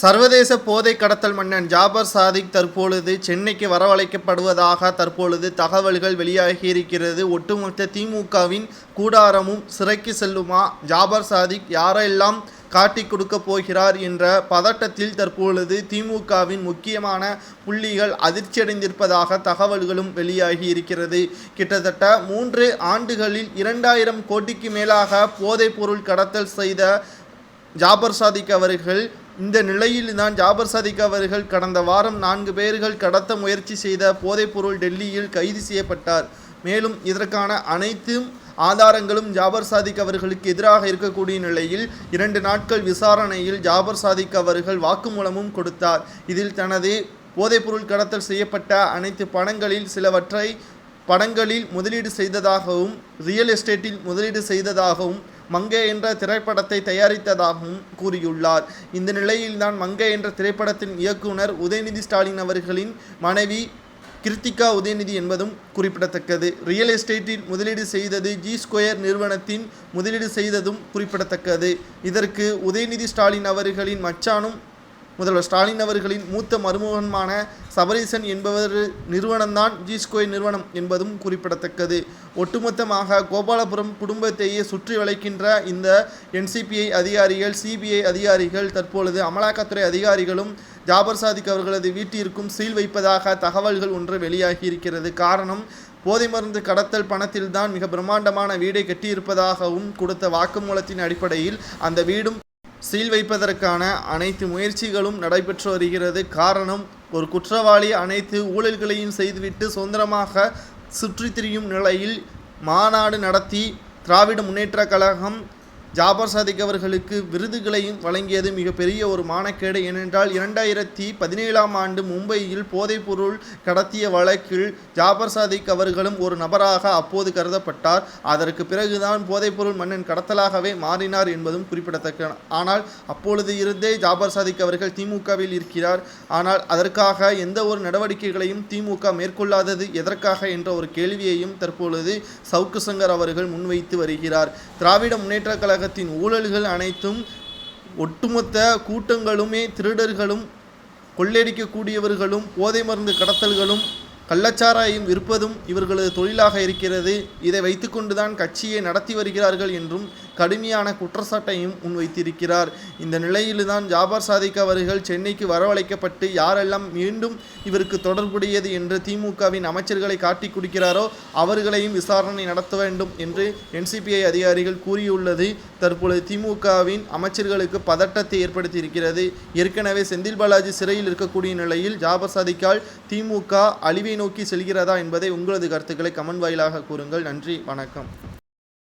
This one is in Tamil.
சர்வதேச போதை கடத்தல் மன்னன் ஜாபர் சாதிக் தற்பொழுது சென்னைக்கு வரவழைக்கப்படுவதாக தற்பொழுது தகவல்கள் வெளியாகியிருக்கிறது. ஒட்டுமொத்த திமுகவின் கூடாரமும் சிறைக்கு செல்லுமா? ஜாபர் சாதிக் யாரெல்லாம் காட்டி கொடுக்க போகிறார் என்ற பதட்டத்தில் தற்பொழுது திமுகவின் முக்கியமான புள்ளிகள் அதிர்ச்சியடைந்திருப்பதாக தகவல்களும் வெளியாகி இருக்கிறது கிட்டத்தட்ட மூன்று ஆண்டுகளில் இரண்டாயிரம் கோடிக்கு மேலாக போதைப் பொருள் கடத்தல் செய்த ஜாபர் சாதிக் அவர்கள் இந்த நிலையில் தான் ஜாபர் சதிக் அவர்கள் கடந்த வாரம் நான்கு பேர்கள் கடத்த முயற்சி செய்த போதைப்பொருள் டெல்லியில் கைது செய்யப்பட்டார். மேலும் இதற்கான அனைத்தும் ஆதாரங்களும் ஜாபர் சாதிக் அவர்களுக்கு எதிராக இருக்கக்கூடிய நிலையில் இரண்டு நாட்கள் விசாரணையில் ஜாபர் சாதிக் அவர்கள் வாக்குமூலமும் கொடுத்தார். இதில் தனது போதைப்பொருள் கடத்தல் செய்யப்பட்ட அனைத்து பணங்களில் சிலவற்றை படங்களில் முதலீடு செய்ததாகவும் ரியல் எஸ்டேட்டில் முதலீடு செய்ததாகவும் மங்கை என்ற திரைப்படத்தை தயாரித்ததாகவும் கூறியுள்ளார். இந்த நிலையில்தான் மங்கை என்ற திரைப்படத்தின் இயக்குனர் உதயநிதி ஸ்டாலின் அவர்களின் மனைவி கிருத்திகா உதயநிதி என்பதும் குறிப்பிடத்தக்கது. ரியல் எஸ்டேட்டில் முதலீடு செய்தது ஜி ஸ்கொயர் நிறுவனத்தின் முதலீடு செய்ததும் குறிப்பிடத்தக்கது. இதற்கு உதயநிதி ஸ்டாலின் அவர்களின் மச்சானும் முதல்வர் ஸ்டாலின் அவர்களின் மூத்த மருமகன்மான சபரீசன் என்பவர் நிறுவனம்தான் ஜிஸ்கோய் நிறுவனம் என்பதும் குறிப்பிடத்தக்கது. ஒட்டுமொத்தமாக கோபாலபுரம் குடும்பத்தையே சுற்றி வளைக்கின்ற இந்த என்சிபிஐ அதிகாரிகள் சிபிஐ அதிகாரிகள் தற்பொழுது அமலாக்கத்துறை அதிகாரிகளும் ஜாபர் சாதிக் அவர்களது வீட்டிற்கும் சீல் வைப்பதாக தகவல்கள் ஒன்று வெளியாகி இருக்கிறது காரணம் போதை மருந்து கடத்தல் பணத்தில்தான் மிக பிரம்மாண்டமான வீடை கட்டியிருப்பதாகவும் கொடுத்த வாக்குமூலத்தின் அடிப்படையில் அந்த வீடும் சீல் வைப்பதற்கான அனைத்து முயற்சிகளும் நடைபெற்று வருகிறது. காரணம் ஒரு குற்றவாளி அனைத்து ஊழல்களையும் செய்துவிட்டு சுதந்திரமாக சுற்றித் திரியும் நிலையில் மாநாடு நடத்தி திராவிட முன்னேற்றக் கழகம் ஜாபர் சாதிக் அவர்களுக்கு விருதுகளையும் வழங்கியது மிகப்பெரிய ஒரு மானக்கேடு. ஏனென்றால் இரண்டாயிரத்தி பதினேழாம் ஆண்டு மும்பையில் போதைப்பொருள் கடத்திய வழக்கில் ஜாபர் சாதிக் அவர்களும் ஒரு நபராக அப்போது கருதப்பட்டார். அதற்கு பிறகுதான் போதைப்பொருள் மன்னன் கடத்தலாகவே மாறினார் என்பதும் குறிப்பிடத்தக்க. ஆனால் அப்பொழுது இருந்தே ஜாபர் சாதிக் அவர்கள் திமுகவில் இருக்கிறார். ஆனால் அதற்காக எந்த ஒரு நடவடிக்கைகளையும் திமுக மேற்கொள்ளாதது எதற்காக என்ற ஒரு கேள்வியையும் தற்பொழுது சவுக்கு சங்கர் அவர்கள் முன்வைத்து வருகிறார். திராவிட முன்னேற்ற கழக அரசாங்கத்தின் ஊழல்கள் அனைத்தும் ஒட்டுமொத்த கூட்டங்களுமே திருடர்களும் கொள்ளையடிக்கக்கூடியவர்களும் போதை மருந்து கடத்தல்களும் கள்ளச்சாராயம் விற்பதும் இவர்களது தொழிலாக இருக்கிறது. இதை வைத்துக்கொண்டுதான் கட்சியை நடத்தி வருகிறார்கள் என்றும் கடுமையான குற்றச்சாட்டையும் முன்வைத்திருக்கிறார். இந்த நிலையில்தான் ஜாபர் சாதிக் அவர்கள் சென்னைக்கு வரவழைக்கப்பட்டு யாரெல்லாம் மீண்டும் இவருக்கு தொடர்புடையது என்று திமுகவின் அமைச்சர்களை காட்டி கொடுக்கிறாரோ அவர்களையும் விசாரணை நடத்த வேண்டும் என்று என்சிபிஐ அதிகாரிகள் கூறியுள்ளது. தற்பொழுது திமுகவின் அமைச்சர்களுக்கு பதட்டத்தை ஏற்படுத்தியிருக்கிறது. ஏற்கனவே செந்தில் பாலாஜி சிறையில் இருக்கக்கூடிய நிலையில் ஜாபர் சாதிக்கால் திமுக அழிவை நோக்கி செல்கிறதா என்பதை உங்களது கருத்துக்களை கமெண்ட் வாயிலாக கூறுங்கள். நன்றி வணக்கம்.